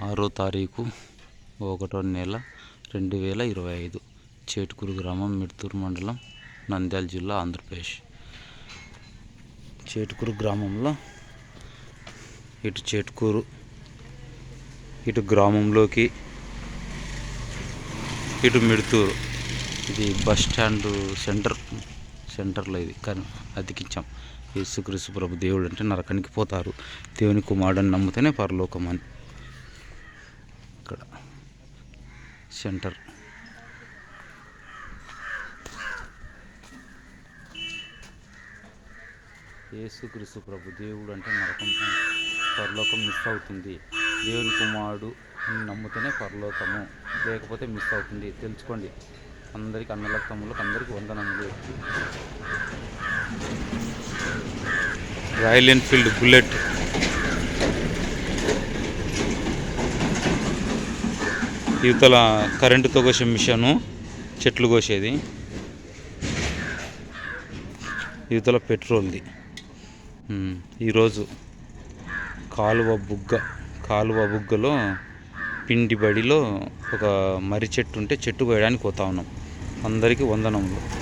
ఆరో తారీఖు ఒకటో నెల రెండు వేల ఇరవై ఐదు చేటుకూరు గ్రామం మిడ్తూరు మండలం నంద్యాల జిల్లా ఆంధ్రప్రదేశ్. చేటుకూరు గ్రామంలో ఇటు చేటుకూరు ఇటు గ్రామంలోకి ఇటు మిడుతూరు. ఇది బస్ స్టాండ్ సెంటర్ సెంటర్లో ఇది కానీ అతికించాం. యేసుక్రీస్తు ప్రభు దేవుడు అంటే నరకానికి పోతారు. దేవుని కుమారుడని నమ్మితేనే పరలోకం అని. ఇక్కడ. సెంటర్. యేసుక్రీస్తు ప్రభు దేవుడు అంటే నరకం పరలోకం మిస్ అవుతుంది. దేవుని కుమారుడు నమ్ముతూనే పరలోకము లేకపోతే మిస్ అవుతుంది. తెలుసుకోండి. అందరికీ అన్నల తమ్ములకు అందరికి వందనములు. Royal Enfield bullet. ఇవతల కరెంటుతో కోసే మిషను చెట్లు కోసేది. ఇవతల పెట్రోల్ది. ఈరోజు కాలువ బుగ్గ కాలువ బుగ్గలో పిండి బడిలో ఒక మర్రి చెట్టు ఉంటే చెట్టు కోయడానికి పోతా ఉన్నాం. అందరికీ వందనములు.